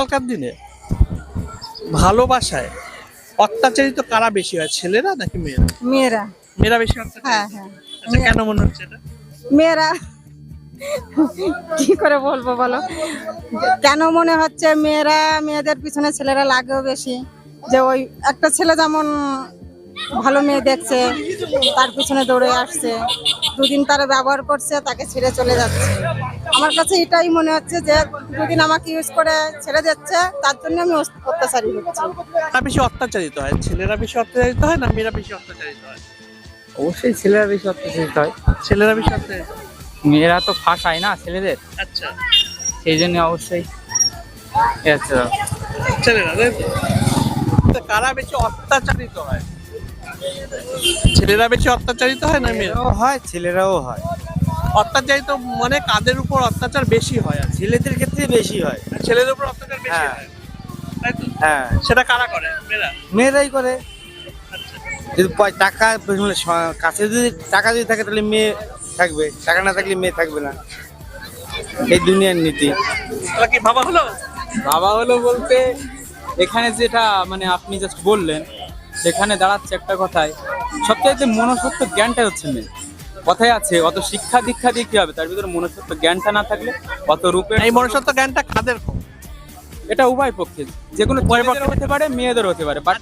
আজকালকার দিনে? ভালোবাসায়। অত্যাচারিত কারা বেশি হয় ছেলেরা নাকি মেয়েরা? মেয়েরা। মেয়েরা বেশি হ্যাঁ হ্যাঁ। আচ্ছা কেন মনে হচ্ছে এটা? মেয়েরা। কি করে বলব বলো? কেন মনে হচ্ছে মেয়েরা মেয়েদের পিছনে ছেলেরা লাগেও বেশি? যে ওই একটা ছেলে যেমন ভালো মেয়ে দেখছে তার পিছনে দৌড়ে আসছে। দুদিন তারা ব্যবহার করছে তাকে ছেড়ে চলে যাচ্ছে। আমার কাছে এটাই মনে হচ্ছে যে দুদিন আমাকে ইউজ করে ছেড়ে যাচ্ছে তার জন্য আমি অত্যাচারী হচ্ছি। বেশি অত্যাচারিত হয়? ছেলেরা বেশি অত্যাচারিত হয় না মেয়েরা বেশি অত্যাচারিত হয়? অবশ্যই ছেলেরা বেশি অত্যাচারিত হয়। ছেলেরা বেশি অত্যাচারিত মেয়েরা তো ফাঁসায় না ছেলেদের? আচ্ছা। সেই জন্য অবশ্যই। আচ্ছা ছেলেরা তো? তো কারা বেশি অত্যাচারিত হয়? ছেলেরা বেশি অত্যাচারিত হয় না মেয়েরা মেয়েরাও হয় ছেলেরাও হয়। অত্যাচারিত মানে কাদের উপর অত্যাচার বেশি হয় আর ছেলেদের ক্ষেত্রে বেশি হয়। ছেলেদের উপর অত্যাচার বেশি হ্যাঁ। হয়। তাই তো? হ্যাঁ। সেটা কারা করে? মেয়েরা? মেয়েরাই করে। যদি পয়- টাকা স- কাছে যদি টাকা যদি থাকে তাহলে মেয়ে থাকবে। টাকা না থাকলে মেয়ে থাকবে না। এই দুনিয়ার নীতি। তাহলে কি ভাবা হলো? বাবা হলো বলতে এখানে যেটা মানে আপনি জাস্ট বললেন সেখানে দাঁড়াচ্ছে একটা কথায় সবচাইতে মনসত্ব জ্ঞানটা হচ্ছে মেয়ে। কথায় আছে অত শিক্ষা দীক্ষা দিয়ে কি হবে? তার ভিতরে মনসত্ব জ্ঞানটা না থাকলে অত রূপে এই মনসত্ব জ্ঞানটা কাদের এটা উভয় পক্ষে যে কোনো ছেলেদের হতে পারে মেয়েদের হতে পারে বাট